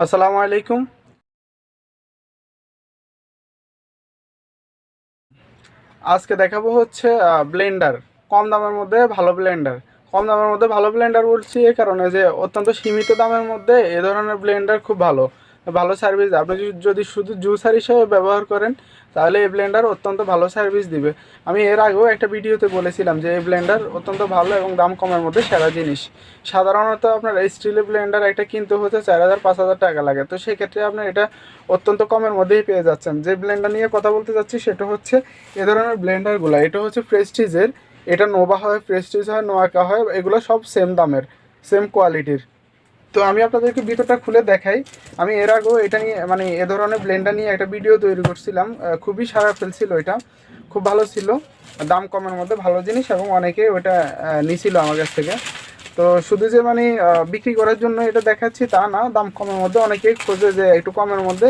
আসসালামু আলাইকুম। আজকে দেখাবো হচ্ছে ব্লেন্ডার কম দামের মধ্যে ভালো ব্লেন্ডার কম দামের মধ্যে ভালো ব্লেন্ডার বলছি এ কারণে যে অত্যন্ত সীমিত দামের মধ্যে এ ধরনের ব্লেন্ডার খুব ভালো। ভালো সার্ভিস আপনি যদি- শুধু জুসার হিসেবে ব্যবহার করেন, তাহলে এই ব্লেন্ডার অত্যন্ত ভালো সার্ভিস দিবে। আমি এর আগেও একটা ভিডিওতে বলেছিলাম যে, এই ব্লেন্ডার অত্যন্ত ভালো এবং দাম কমের মধ্যে সেরা জিনিস। সাধারণত আপনার স্টিলের ব্লেন্ডার একটা কিনতে হতে চার হাজার, পাঁচ হাজার টাকা লাগে। তো সেক্ষেত্রে আপনার এটা অত্যন্ত কমের মধ্যেই পেয়ে যাচ্ছেন। যে ব্লেন্ডার নিয়ে কথা বলতে যাচ্ছি, সেটা হচ্ছে এ ধরনের ব্লেন্ডারগুলো এটা হচ্ছে প্রেস্টিজের এটা নোভা হয় প্রেস্টিজ হয়, নোয়াকা হয়, এগুলো সব সেম দামের সেম কোয়ালিটির তো আমি আপনাদেরকে ভিতরটা খুলে দেখাই। আমি এর আগেও এটা নিয়ে মানে এ ধরনের ব্লেন্ডার নিয়ে একটা ভিডিও তৈরি করছিলাম। খুবই সারা ফেলছিল এটা। খুব ভালো ছিল। দাম কমের মধ্যে ভালো জিনিস এবং অনেকে ওটা নিছিল আমার কাছ থেকে। তো শুধু যে মানে বিক্রি করার জন্য এটা দেখাচ্ছি তা না, দাম কমের মধ্যে অনেকেই খোঁজে যে, একটু কমের মধ্যে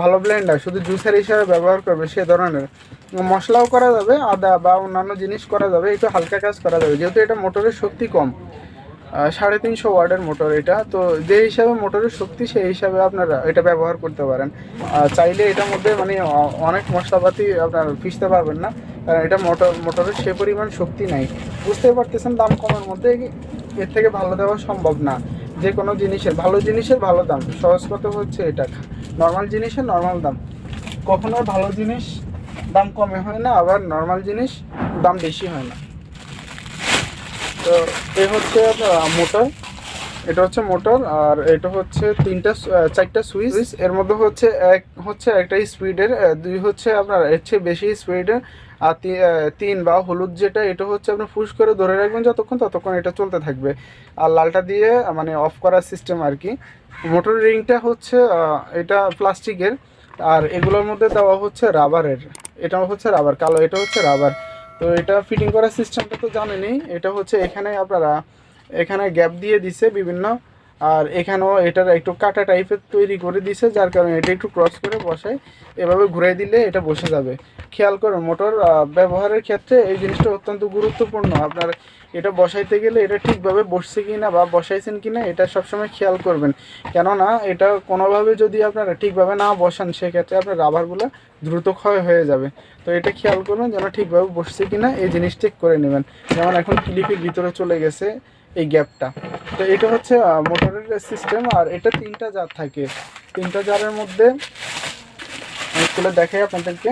ভালো ব্লেন্ডার শুধু জুসার হিসাবে ব্যবহার করবে সে ধরনের। মশলাও করা যাবে, আদা বা অন্যান্য জিনিস করা যাবে, একটু হালকা কাজ করা যাবে। যেহেতু এটা মোটরের শক্তি কম। সাড়ে তিনশো ওয়ার্ডের মোটর এটা। তো যে হিসাবে মোটরের শক্তি, সেই হিসাবে আপনারা এটা ব্যবহার করতে পারেন। চাইলে এটার মধ্যে মানে অনেক মশলাপাতি আপনার পিষতে পারবেন না। কারণ এটা মোটর, মোটরের সে পরিমাণ শক্তি নাই। বুঝতে পারতেছেন দাম কমের মধ্যে এর থেকে ভালো দেওয়া সম্ভব না। যে কোনো জিনিসের, ভালো জিনিসের ভালো দাম। সহজ কথা হচ্ছে এটা। নর্মাল জিনিসের নর্মাল দাম। কখনো ভালো জিনিস দাম কমে হয় না, আবার নর্মাল জিনিস দাম বেশি হয় না। তো এই হচ্ছে মোটর। এটা হচ্ছে মোটর আর এটা হচ্ছে তিনটা চারটা সুইচ। এর মধ্যে হচ্ছে এক হচ্ছে একটা স্পিডের দুই হচ্ছে আপনার এর চেয়ে বেশি স্পিডের আর তিন বা হলুদ যেটা এটা হচ্ছে আপনি ফুস করে ধরে রাখবেন যতক্ষণ ততক্ষণ এটা চলতে থাকবে। আর লালটা দিয়ে মানে অফ করার সিস্টেম আর কি। মোটর রিংটা হচ্ছে এটা প্লাস্টিকের আর এগুলোর মধ্যে দেওয়া হচ্ছে রাবারের। এটা হচ্ছে রাবার কালো এটা হচ্ছে রাবার। তো এটা ফিটিং করার সিস্টেমটা তো জানেনই। এটা হচ্ছে এখানে আপনারা, এখানে গ্যাপ দিয়ে দিছে বিভিন্ন আর এখানেও এটার একটু কাটা টাইপের তৈরি করে দিছে, যার কারণে এটা একটু ক্রস করে বসায়। এভাবে ঘুরাই দিলে এটা বসে যাবে। খেয়াল করুন মোটর ব্যবহারের ক্ষেত্রে এই জিনিসটা অত্যন্ত গুরুত্বপূর্ণ। আপনার এটা বসাইতে গেলে এটা ঠিকভাবে বসছে কি না বা বসাইছেন কি না এটা সবসময় খেয়াল করবেন। কেননা এটা কোনোভাবে যদি আপনারা ঠিকভাবে না বসান, সেক্ষেত্রে আপনার রাবারগুলো দ্রুত ক্ষয় হয়ে যাবে। তো এটা খেয়াল করবেন যেন ঠিকভাবে বসছে কি না এই জিনিস চেক করে নেবেন। যেমন এখন ক্লিপের ভিতরে চলে গেছে। এই গ্যাপটা। তো এটা হচ্ছে মোটরের সিস্টেম আর এটা তিনটা জার থাকে। তিনটা জারের মধ্যে আমি খুলে দেখাই আপনাদেরকে।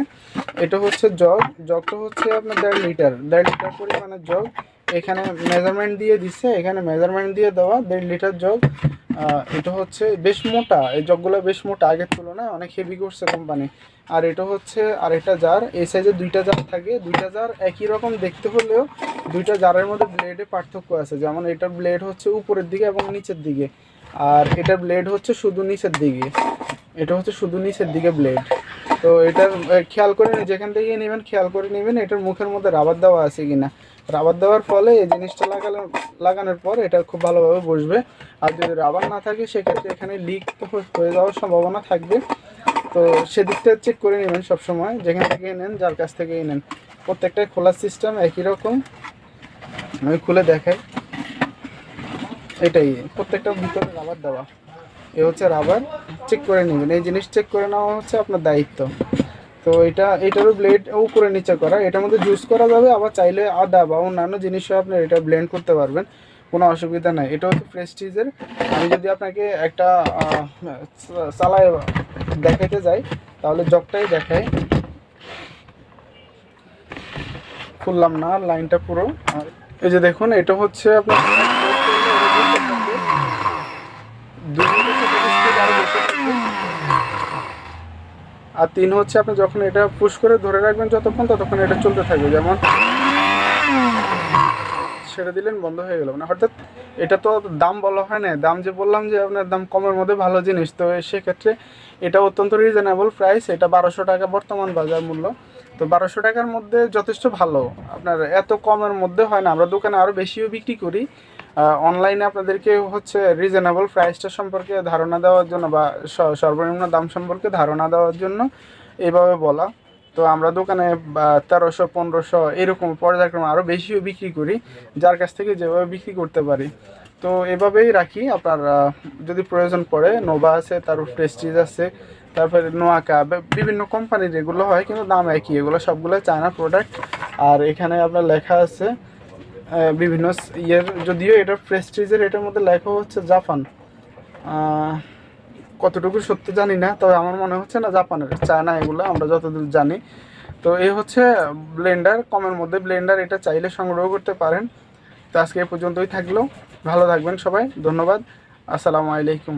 এটা হচ্ছে জগ, জগটা হচ্ছে আপনার দেড় লিটার। দেড় লিটার পরিমাণের জগ। এখানে মেজারমেন্ট দিয়ে দিচ্ছে এখানে মেজারমেন্ট দিয়ে দেওয়া দেড় লিটার জগ। এটা হচ্ছে বেশ মোটা। এই জগগুলো বেশ মোটা আগের তুলনায় অনেক হেভি করছে কোম্পানি আর এটা হচ্ছে আরেকটা জার। এই সাইজে দুইটা জার থাকে। দুইটা জার একই রকম দেখতে হলেও দুইটা জারের মধ্যে ব্লেডে পার্থক্য আছে। যেমন এটার ব্লেড হচ্ছে উপরের দিকে এবং নিচের দিকে। আর এটার ব্লেড হচ্ছে শুধু নিচের দিকে। এটা হচ্ছে শুধু নিচের দিকে ব্লেড তো এটার খেয়াল করে যেখান থেকে নেবেন, খেয়াল করে নেবেন, এটার মুখের মধ্যে রাবার দেওয়া আছে কিনা। রাবার দেওয়ার ফলে এই জিনিসটা লাগালে, লাগানোর পর এটা খুব ভালোভাবে বসবে। আর যদি রাবার না থাকে, সেক্ষেত্রে এখানে লিক হয়ে যাওয়ার সম্ভাবনা থাকবে। তো সেদিকটা চেক করে নেবেন সবসময়, যেখান থেকে নেন, যার কাছ থেকেই নেন। প্রত্যেকটাই খোলার সিস্টেম একই রকম। আমি খুলে দেখাই। এটাই, প্রত্যেকটা ভিতরে রাবার দেওয়া। এ হচ্ছে রাবার চেক করে নেবেন। এই জিনিস চেক করে নেওয়া হচ্ছে আপনার দায়িত্ব। তো এটা, এটারও ব্লেড উপরে নিচে করা। এটার মধ্যে জুস করা যাবে, আবার চাইলে আদা বা অন্যান্য জিনিসও আপনার এটা ব্লেন্ড করতে পারবেন। কোনো অসুবিধা নাই। এটা হচ্ছে প্রেস্টিজের আমি যদি আপনাকে একটা চালায় দেখাতে যাই, তাহলে জগটাই দেখাই। খুললাম না লাইনটা পুরো। আর এই যে দেখুন, এটা হচ্ছে আপনার। আর তিন হচ্ছে আপনি যখন এটা পুশ করে ধরে রাখবেন যতক্ষণ, ততক্ষণ এটা চলতে থাকবে। যেমন ছেড়ে দিলেন, বন্ধ হয়ে গেল। মানে অর্থাৎ এটা তো দাম বলা হয় না। দাম যে বললাম যে আপনার দাম কমের মধ্যে ভালো জিনিস। তো সেক্ষেত্রে এটা অত্যন্ত রিজনেবল প্রাইস এটা বারোশো টাকা বর্তমান বাজার মূল্য। তো বারোশো টাকার মধ্যে যথেষ্ট ভালো। আপনার এত কমের মধ্যে হয় না। আমরা দোকানে আরও বেশিও বিক্রি করি। অনলাইনে আপনাদেরকে হচ্ছে রিজনেবল প্রাইসটা সম্পর্কে ধারণা দেওয়ার জন্য বা সর্বনিম্ন দাম সম্পর্কে ধারণা দেওয়ার জন্য এইভাবে বলা। তো আমরা দোকানে তেরোশো, পনেরোশো এরকম পর্যায়ক্রমে আরও বেশিও বিক্রি করি। যার কাছ থেকে যেভাবে বিক্রি করতে পারি। তো এভাবেই রাখি। আপনার যদি প্রয়োজন পড়ে নোভা আছে, তারপর প্রেস্টিজ আছে। তারপরে নোয়াকা বিভিন্ন কোম্পানির এগুলো হয়, কিন্তু দাম একই। এগুলো সবগুলো চায়না প্রোডাক্ট আর এখানে আপনার লেখা আছে বিভিন্ন ইয়ের, যদিও এটা প্রেস্টিজের এটার মধ্যে লেখা হচ্ছে জাপান কতটুকু সত্যি জানি না, তবে আমার মনে হচ্ছে না জাপানের চায়না এগুলো আমরা যতদূর জানি। তো এই হচ্ছে ব্লেন্ডার কমের মধ্যে ব্লেন্ডার এটা চাইলে সংগ্রহ করতে পারেন। তো আজকে এ পর্যন্তই থাকল। ভালো থাকবেন সবাই। ধন্যবাদ। আসসালামু আলাইকুম।